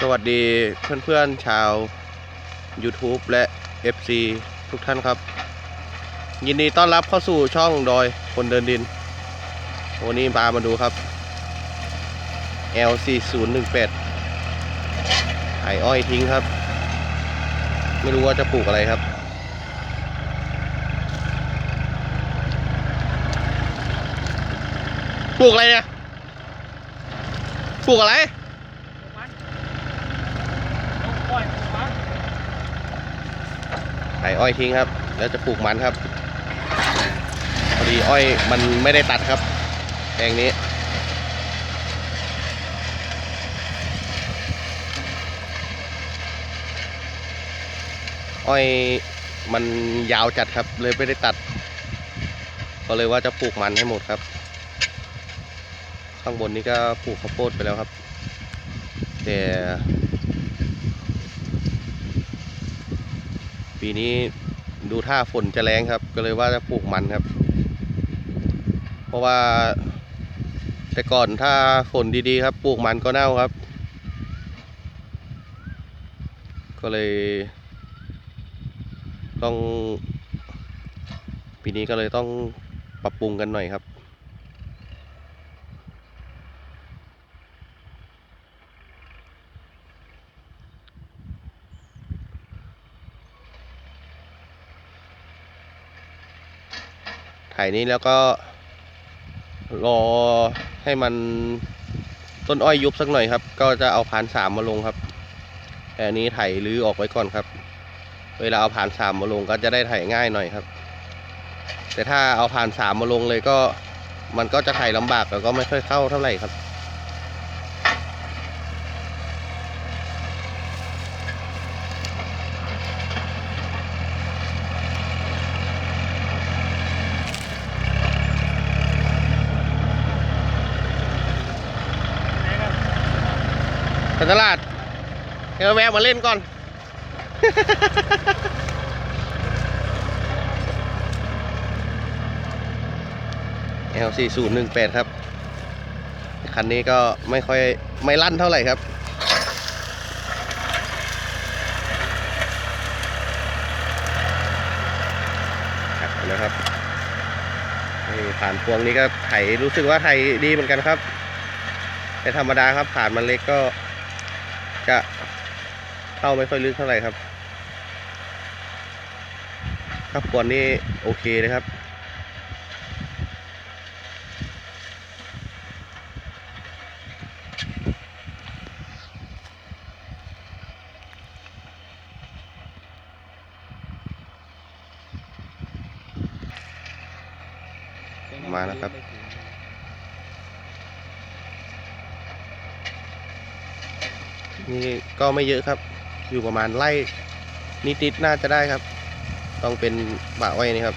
สวัสดีเพื่อนๆชาว YouTube และ FC ทุกท่านครับ ยินดีต้อนรับเข้าสู่ช่องดอยคนเดินดินวันนี้พามาดูครับ L4018 ไถอ้อยทิ้งครับ ไม่รู้ว่าจะปลูกอะไรครับปลูกอะไรเนี่ยปลูกอะไร ไถอ้อยทิ้งครับ แล้วจะปลูกมันครับพอดีอ้อยมันไม่ได้ตัดครับแปลงนี้อ้อยมันยาวจัดครับ เลยไม่ได้ตัด ก็เลยว่าจะปลูกมันให้หมดครับ ข้างบนนี้ก็ปลูกข้าวโพดไปแล้วครับ แต่ ปีนี้ดูท่าฝนจะแรงครับ ก็เลยว่าจะปลูกมันครับ เพราะว่าแต่ก่อนถ้าฝนดีๆครับ ปลูกมันก็เน่าครับ ก็เลย ต้อง ปีนี้ก็เลยต้องปรับปรุงกันหน่อยครับ นี้แล้วก็รอให้มันต้นอ้อยยุบสักหน่อยครับ ก็จะเอาผ่านสามมาลงครับแต่อันนี้ไถรื้อออกไว้ก่อนครับ เวลาเอาผ่านสามมาลงก็จะได้ไถง่ายหน่อยครับ แต่ถ้าเอาผ่านสามมาลงเลยก็มันก็จะไถลำบากแล้วก็ไม่ค่อยเข้าเท่าไหร่ครับ ตลาดเดี๋ยวแวะมาเล่นก่อน L 4 0 1 8 ครับ คันนี้ก็ไม่ค่อยไม่ลั่นเท่าไหร่ครับ ครับนะครับผ่านพวงนี้ก็ไถรู้สึกว่าไถดีเหมือนกันครับ แต่ธรรมดาครับผ่านมันเล็กก็ จะเข้าไม่ค่อยลึกเท่าไหร่ครับถ้าควรนี่โอเคเลยครับมาแล้วครับ นี่ก็ไม่เยอะครับ อยู่ประมาณไล่นิดๆน่าจะได้ครับ ต้องเป็นบะไว้นี่ครับ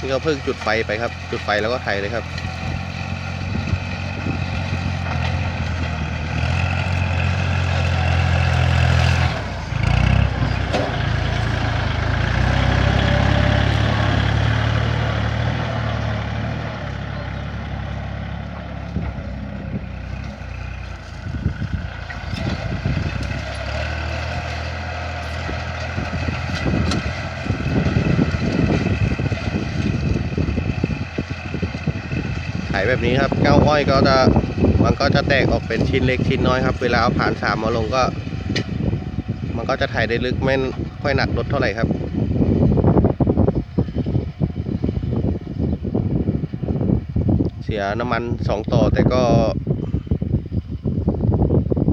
นี่ก็เพิ่งจุดไฟไปครับ จุดไฟแล้วก็ไถเลยครับ แบบนี้ครับเก้าอ้อยก็จะมันก็จะแตกออกเป็นชิ้นเล็กชิ้นน้อยครับ เวลาเอาผ่านสามมาลงก็ มันก็จะไถได้ลึกไม่ค่อยหนักรถเท่าไหร่ครับเสียน้ำมันสองต่อแต่ก็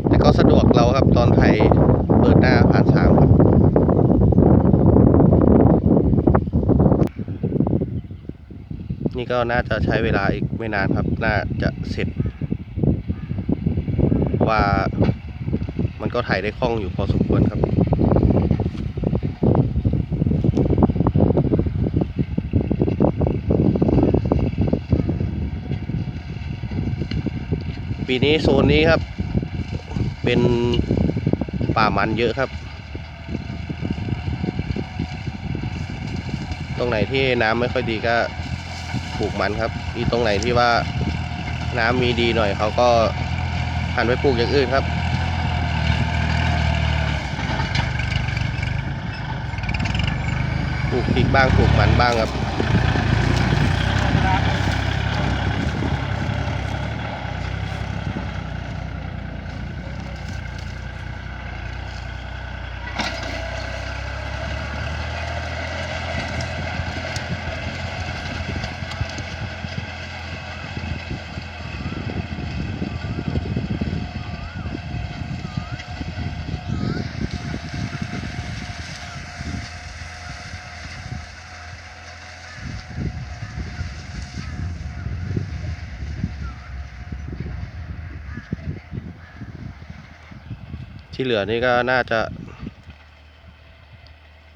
แต่ก็สะดวกเราครับตอนไถเปิดหน้าผ่านสามครับ นี่ก็น่าจะใช้เวลาอีกไม่นานครับ น่าจะเสร็จ ว่ามันก็ถ่ายได้คล่องอยู่พอสมควรครับปีนี้โซนนี้ครับ เป็นป่ามันเยอะครับ ตรงไหนที่น้ำไม่ค่อยดีก็ ปลูกมันครับที่ตรงไหนที่ว่าน้ำมีดีหน่อยเขาก็หันไปปลูกอย่างอื่นครับ ปลูกพริกบ้างปลูกมันบ้างครับ ที่เหลือนี่ก็น่าจะ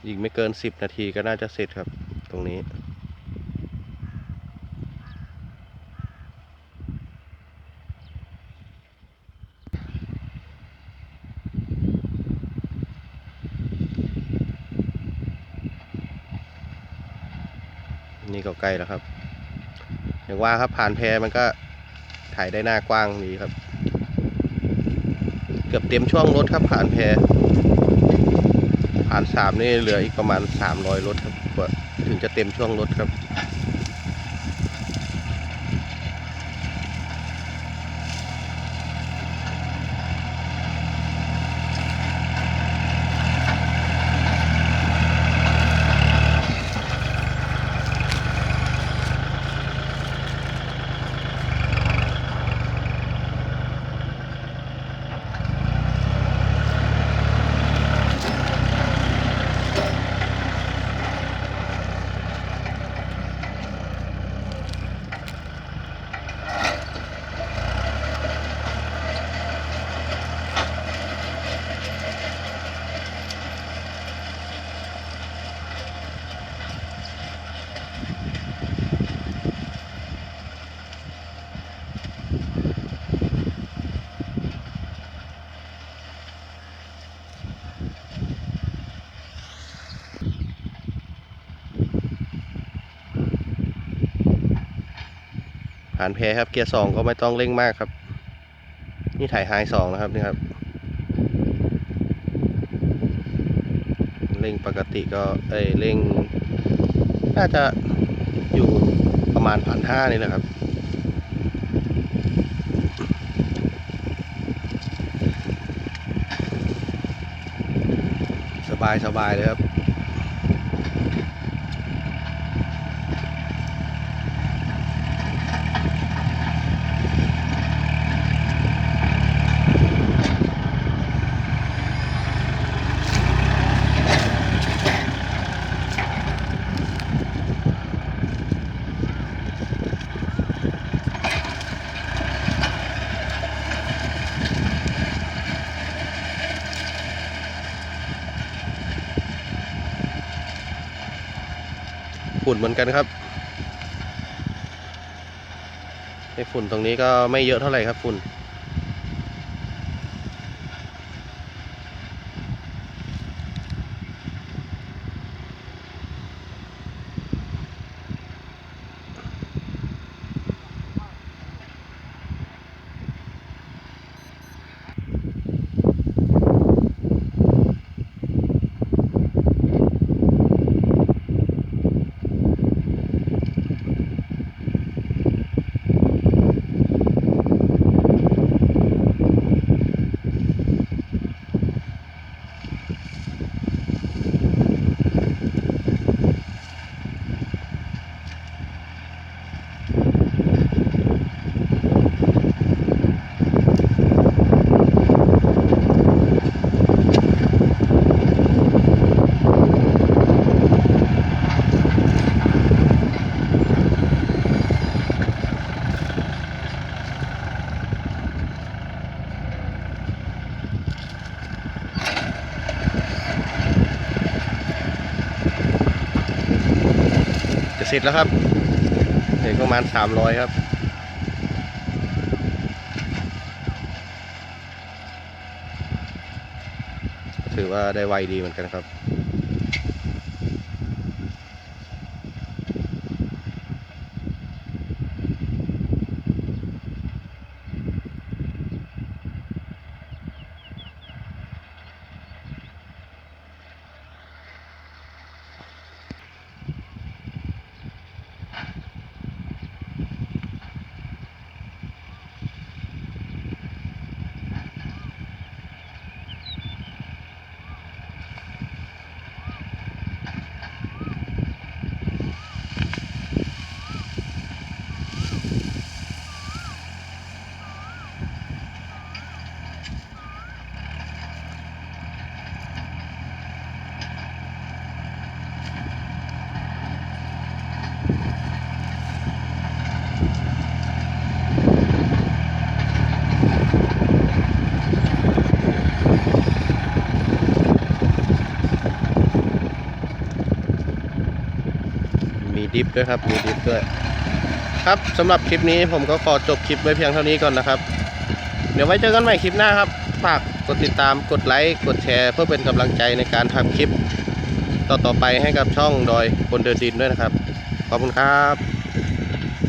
อีกไม่เกินสิบนาทีก็น่าจะเสร็จครับ ตรงนี้ นี่ก็ใกล้แล้วครับ อย่างว่าครับผ่านแพมันก็ถ่ายได้หน้ากว้างดีครับ กือบเต็มช่วงรถครับผ่านแพผ่านสามนี่เหลืออีกประมาณสามร้อยรถครับกว่าถึงจะเต็มช่วงรถครับานแพครับ เกียร์สองก็ไม่ต้องเร่งมากครับ นี่ถ่ายไฮสองนะครับนี่ครับ เร่งปกติก็เอ้ยเร่ง น่าจะอยู่ประมาณพันห้านี่แหละครับสบายสบายเลยครับ ฝุ่นเหมือนกันครับไอฝุ่นตรงนี้ก็ไม่เยอะเท่าไหร่ครับฝุ่น ร็จแล้วครับเหลือประมาณสามร้อยครับ ถือว่าได้ไวดีเหมือนกันครับ ดิฟด้วยครับ มีดิฟด้วย ครับสำหรับคลิปนี้ผมก็ขอจบคลิปไว้เพียงเท่านี้ก่อนนะครับ เดี๋ยวไว้เจอกันใหม่คลิปหน้าครับ ฝากกดติดตามกดไลค์กดแชร์เพื่อเป็นกำลังใจในการทำคลิป ต่อๆไปให้กับช่องดอยบนเดินดินด้วยนะครับ ขอบคุณครับ